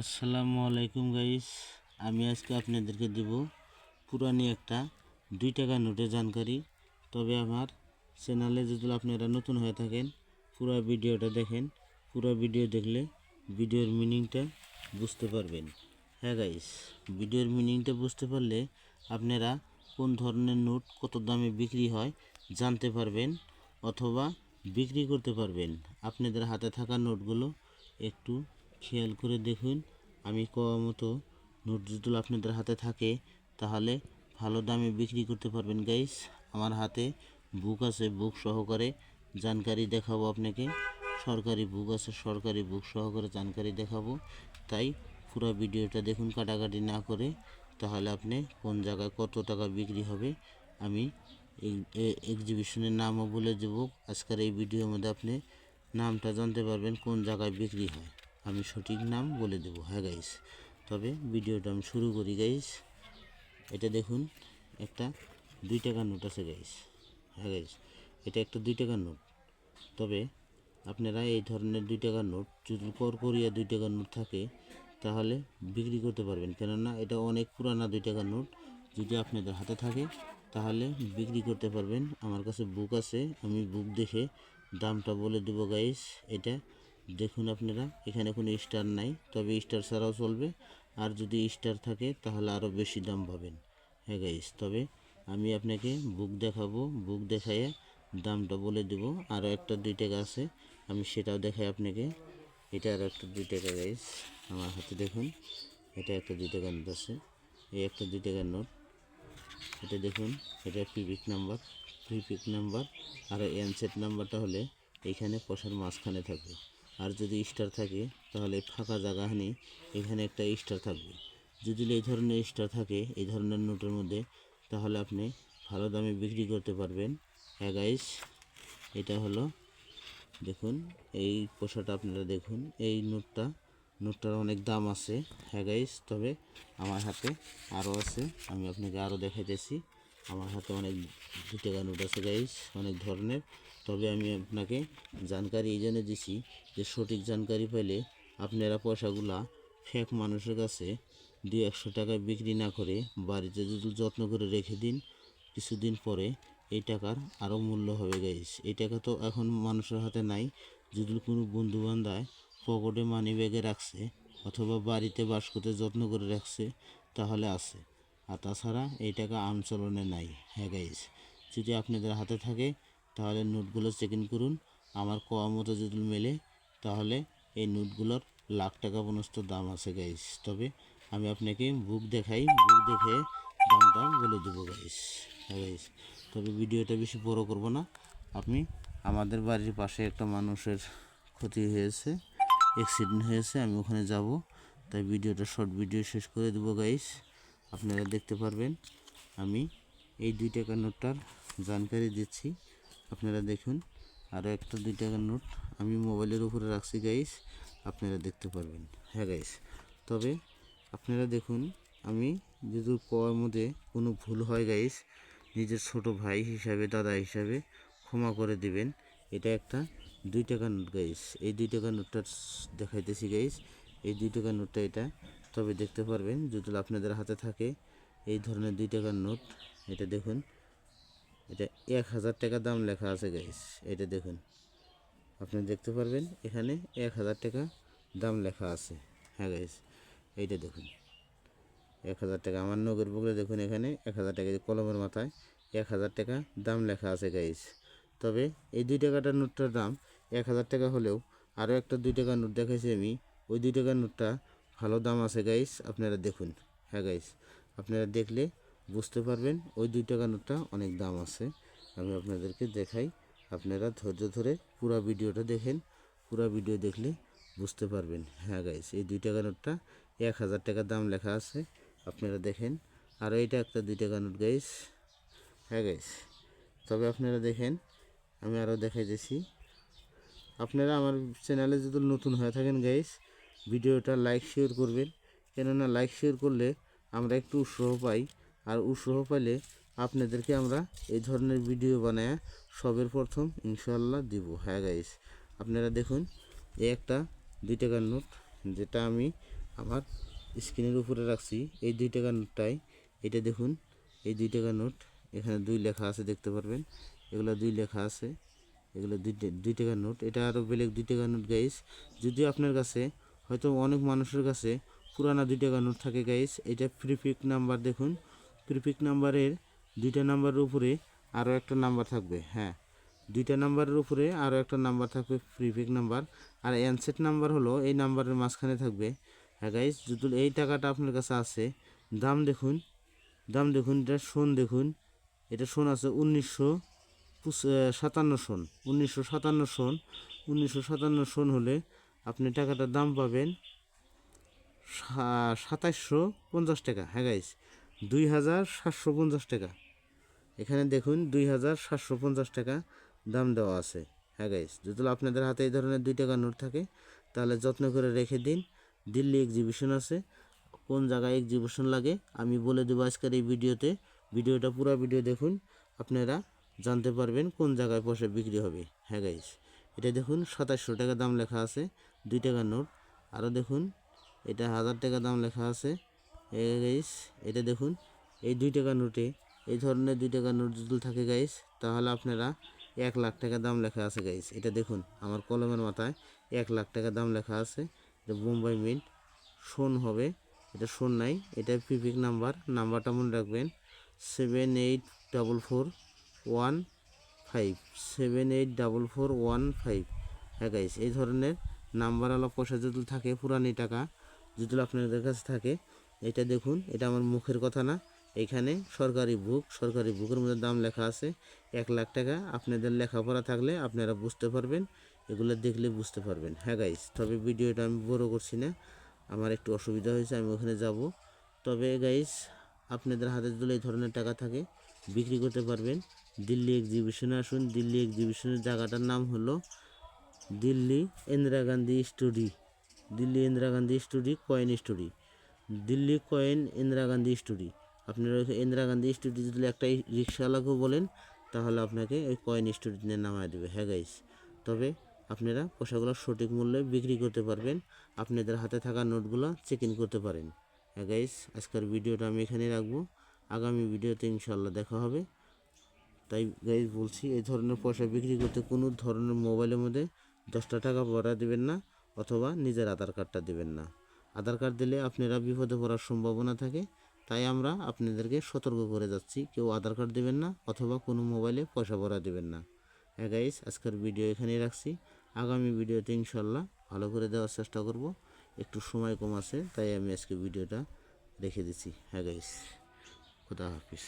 আসসালামু আলাইকুম গাইস আমি আজকে আপনাদেরকে দেব পুরানি একটা দুই টাকা নোটের জানকারি। তবে আমার চ্যানেলে যদি আপনারা নতুন হয়ে থাকেন, পুরো ভিডিওটা দেখেন। পুরো ভিডিও দেখলে ভিডিওর মিনিংটা বুঝতে পারবেন। হ্যাঁ গাইস ভিডিওর মিনিংটা বুঝতে পারলে আপনারা কোন ধরনের নোট কত দামে বিক্রি হয় জানতে পারবেন অথবা বিক্রি করতে পারবেন। আপনাদের হাতে থাকা নোটগুলো একটু খেয়াল করে দেখুন, আমি কোয়া মতো নোট যদি আপনাদের হাতে থাকে, তাহলে ভালো দামে বিক্রি করতে পারবেন গাইস আমার হাতে বুক আছে বুক সহকারে জানকারি দেখাবো আপনাকে। সরকারি বুক আছে, সরকারি বুক সহকারে জানকারি দেখাবো। তাই পুরো ভিডিওটা দেখুন কাটাকাটি না করে, তাহলে আপনি কোন জায়গায় কত টাকা বিক্রি হবে, আমি এক্সিবিশনের নামও বলে দেবো। আজকের এই ভিডিওর মধ্যে আপনি নামটা জানতে পারবেন, কোন জায়গায় বিক্রি হয়। আমি সঠিক নাম বলে দেবো হ্যাঁ গাইস তবে ভিডিওটা আমি শুরু করি গাইস এটা দেখুন, একটা দুই টাকার নোট আছে গাইস হ্যাঁ গাইস এটা একটা দুই টাকার নোট তবে আপনারা এই ধরনের দুই টাকার নোট যদি করকরিয়া দুই টাকার নোট থাকে, তাহলে বিক্রি করতে পারবেন। কেননা এটা অনেক পুরানা দুই টাকার নোট যদি আপনাদের হাতে থাকে, তাহলে বিক্রি করতে পারবেন। আমার কাছে বুক আছে, আমি বুক দেখে দামটা বলে দেবো গাইস এটা দেখুন আপনারা, এখানে কোনো স্টার নাই, তবে স্টার ছাড়াও চলবে। আর যদি স্টার থাকে, তাহলে আরও বেশি দাম পাবেন। হ্যাঁ গাইস তবে আমি আপনাকে বুক দেখাবো। বুক দেখাইয়ে দামটা বলে দেব। আরও একটা দুই টাকা আছে, আমি সেটাও দেখাই আপনাকে। এটা আরও একটা দুই টাকা গাইস আমার হাতে দেখুন। এটা একটা দুই টাকার নোট আছে। এই একটা দুই টাকার নোট এটা দেখুন, এটা পিপিক নাম্বার প্রিপিক নাম্বার আর এনসেট নাম্বারটা হলে এইখানে পশার মাঝখানে থাকবে। আর যদি স্টার থাকে, তাহলে ফাঁকা জায়গাখানি এখানে একটা স্টার থাকবে। যদি এই ধরনের স্টার থাকে, এই ধরনের নোটের মধ্যে, তাহলে আপনি ভালো দামে বিক্রি করতে পারবেন। হ্যাঁ এটা হলো, দেখুন, এই পোশাকটা আপনারা দেখুন, এই নোটটা, নোটটার অনেক দাম আছে। হ্যাঁ গাইস তবে আমার হাতে আরও আছে, আমি আপনাকে আরও দেখাইতেছি। আমার হাতে অনেক দু টাকা নোট আছে গাইস অনেক ধরনের। তবে আমি আপনাকে জানকারি এই জন্য দিছি যে সঠিক জানকারি পেলে আপনারা পয়সাগুলা ফেক মানুষের কাছে দুই একশো টাকায় বিক্রি না করে বাড়িতে যদি যত্ন করে রেখে দিন, কিছুদিন পরে এই টাকার আরও মূল্য হবে গাইস এই টাকা তো এখন মানুষের হাতে নাই। যদি কোনো বন্ধু বান্ধব পকেটে মানি ব্যাগে রাখছে অথবা বাড়িতে বাস করতে যত্ন করে রাখছে, তাহলে আছে। আর তাছাড়া এই টাকা আনচলনে নাই। হ্যাঁ গাইস যদি আপনাদের হাতে থাকে, তাহলে নোটগুলো চেক ইন করুন। আমার কোয়া মতো যদি মেলে, তাহলে এই নোটগুলোর লাখ টাকা পর্যন্ত দাম আছে গাইস তবে আমি আপনাকে বুক দেখাই বুক দেখে দামটা বলে দেবো গাইস হ্যাঁ গাইস তবে ভিডিওটা বেশি বড় করব না। আপনি আমাদের বাড়ির পাশে একটা মানুষের ক্ষতি হয়েছে অ্যাক্সিডেন্ট হয়েছে, আমি ওখানে যাব। তাই ভিডিওটা শর্ট ভিডিও শেষ করে দেবো গাইস আপনারা দেখতে পারবেন, আমি এই দুই টাকার নোটটার জানকারি দিচ্ছি। আপনারা দেখুন আরও একটা দুই টাকার নোট আমি মোবাইলের উপরে রাখছি গাইস আপনারা দেখতে পারবেন। হ্যাঁ গাইস তবে আপনারা দেখুন, আমি যদি কোয়ার মধ্যে কোনো ভুল হয় গাইস নিজের ছোট ভাই হিসাবে, দাদা হিসাবে ক্ষমা করে দিবেন। এটা একটা দুই টাকার নোট গাইস এই দুই টাকার নোটটা দেখাইতেছি গাইস এই দুই টাকার নোটটা এটা তবে দেখতে পারবেন যদি আপনাদের হাতে থাকে এই ধরনের দুই টাকার নোট, এটা দেখুন। এটা এক হাজার টাকা দাম লেখা আছে গাইস এটা দেখুন। আপনি দেখতে পারবেন, এখানে এক হাজার টাকা দাম লেখা আছে। হ্যাঁ গাইস এইটা দেখুন। এক হাজার টাকা আমার নগর বুকলে দেখুন, এখানে এক হাজার টাকা কলমের মাথায় এক হাজার টাকা দাম লেখা আছে গাইস তবে এই দুই টাকাটার নোটটার দাম এক হাজার টাকা হলেও আরও একটা দুই টাকার নোট দেখাইছি আমি। ওই দুই টাকার নোটটা ভালো দাম আছে গাইস আপনারা দেখুন। হ্যাঁ গাইস আপনারা দেখলে বুঝতে পারবেন ওই দুই টাকা নোটটা অনেক দাম আছে। আমি আপনাদেরকে দেখাই। আপনারা ধৈর্য ধরে পুরো ভিডিওটা দেখেন। পুরো ভিডিও দেখলে বুঝতে পারবেন। হ্যাঁ গাইস এই দুই টাকা নোটটা এক হাজার টাকা দাম লেখা আছে। আপনারা দেখেন। আর এইটা একটা দুই টাকা নোট গাইস হ্যাঁ গাইস তবে আপনারা দেখেন, আমি আরও দেখাইতেছি। আপনারা আমার চ্যানেলে যদি নতুন হয়ে থাকেন গাইস ভিডিওটা লাইক শেয়ার করবেন। কেননা লাইক শেয়ার করলে আমরা একটু উৎসাহ পাই। আর উৎসাহ পাইলে আপনাদেরকে আমরা এই ধরনের ভিডিও বানায় সবের প্রথম ইনশাল্লাহ দিব। হ্যাঁ গাইস আপনারা দেখুন, এই একটা দুই টাকার নোট যেটা আমি আমার স্ক্রিনের উপরে রাখছি, এই দুই টাকার নোটটাই। এটা দেখুন, এই দুই টাকার নোট, এখানে দুই লেখা আছে দেখতে পারবেন। এগুলো দুই লেখা আছে, এগুলো দুই দুই টাকার নোট। এটা আরও বেলেগ দুই টাকার নোট গাইস যদিও আপনার কাছে হয়তো অনেক মানুষের কাছে পুরানা দুই টাকার নোট থাকে গাইস এটা প্রিপিক নাম্বার দেখুন। প্রিপিক নাম্বারের দুইটা নাম্বারের উপরে আরও একটা নাম্বার থাকবে হ্যাঁ। দুইটা নাম্বারের উপরে আরও একটা নাম্বার থাকবে প্রিপিক নাম্বার আর অ্যানসেট নাম্বার হলো এই নাম্বারের মাঝখানে থাকবে। হ্যাঁ গাইস যদি এই টাকাটা আপনার কাছে আছে, দাম দেখুন। দাম দেখুন, এটা সোন দেখুন। এটা সোন আছে উনিশশো সাতান্ন সন। উনিশশো সাতান্ন সন। উনিশশো সাতান্ন সন হলে আপনি টাকাটার দাম পাবেন সাতাশশো পঞ্চাশ টাকা। হ্যাঁ গাইস দুই হাজার সাতশো পঞ্চাশ টাকা। এখানে দেখুন দুই হাজার সাতশো পঞ্চাশ টাকা দাম দেওয়া আছে। হ্যাঁ গাইস যদি আপনাদের হাতে এই ধরনের দুই টাকা নোট থাকে, তাহলে যত্ন করে রেখে দিন। দিল্লি এক্সিবিশন আছে। কোন জায়গায় এক্সিবিশন লাগে, আমি বলে দেবো আজকের এই ভিডিওতে। ভিডিওটা পুরো ভিডিও দেখুন, আপনারা জানতে পারবেন কোন জায়গায় পয়সা বিক্রি হবে। হ্যাঁ গাইস এটা দেখুন সাতাশশো টাকা দাম লেখা আছে। দুই টাকার নোট। আরও দেখুন, এটা হাজার টাকা দাম লেখা আছে। গাইস এটা দেখুন, এই দুই টাকা নোটে, এই ধরনের দুই টাকা নোট যদি থাকে গাইস তাহলে আপনারা এক লাখ টাকা দাম লেখা আছে গাইস এটা দেখুন, আমার কলমের মাথায় এক লাখ টাকা দাম লেখা আছে। এটা বোম্বাই মিন্ট শোন হবে, এটা শোন নাই, এটা পিপিক নাম্বার, নাম্বারটা মনে রাখবেন seven eight double four one five seven eight double four one five হ্যাঁ গাইস এই ধরনের নাম্বারওয়ালা পয়সা যদি থাকে, পুরানি টাকা যদি আপনাদের কাছে থাকে, এটা দেখুন, এটা আমার মুখের কথা না। এখানে সরকারি বুক, সরকারি বুকের মধ্যে দাম লেখা আছে এক লাখ টাকা। আপনাদের লেখাপড়া থাকলে আপনারা বুঝতে পারবেন, এগুলো দেখলে বুঝতে পারবেন। হ্যাঁ গাইস তবে ভিডিওটা আমি বড় করছি না, আমার একটু অসুবিধা হয়েছে, আমি ওখানে যাব। তবে গাইস আপনাদের হাতে যদি এই ধরনের টাকা থাকে, বিক্রি করতে পারবেন। দিল্লি এক্সিবিশনে আসুন, দিল্লি এক্সিবিশনের জায়গাটার নাম হলো দিল্লি ইন্দিরা গান্ধী স্টুডি। দিল্লি ইন্দিরা গান্ধী স্টুডি, কয়েন স্টুডি। দিল্লি কয়েন, ইন্দিরা গান্ধী স্টুডি। আপনারা ইন্দিরা গান্ধী স্টুডি যদি একটা রিক্সাওয়ালাকেও বলেন, তাহলে আপনাকে ওই কয়েন স্টুডিতে নামায় দেবে। হ্যাঁ গাইস তবে আপনারা পয়সাগুলো সঠিক মূল্যে বিক্রি করতে পারবেন। আপনাদের হাতে থাকা নোটগুলো চেক ইন করতে পারেন। হ্যাঁ গাইস আজকের ভিডিওটা আমি এখানে রাখব। আগামী ভিডিওতে ইনশাল্লাহ দেখা হবে। তাই গাইজ বলছি, এই ধরনের পয়সা বিক্রি করতে কোনো ধরনের মোবাইলের মধ্যে দশটা টাকা ভরা দেবেন না অথবা নিজের আধার কার্ডটা দেবেন না। আধার কার্ড দিলে আপনারা বিপদে পড়ার সম্ভাবনা থাকে, তাই আমরা আপনাদেরকে সতর্ক করে যাচ্ছি, কেউ আধার কার্ড দেবেন না অথবা কোনো মোবাইলে পয়সা ভরা দেবেন না। হ্যাঁ গাইস আজকের ভিডিও এখানেই রাখছি। আগামী ভিডিওতে ইনশাল্লাহ ভালো করে দেওয়ার চেষ্টা করব। একটু সময় কম আছে, তাই আমি আজকে ভিডিওটা রেখে দিচ্ছি। হ্যাঁ গাইস খুদা হাফিজ।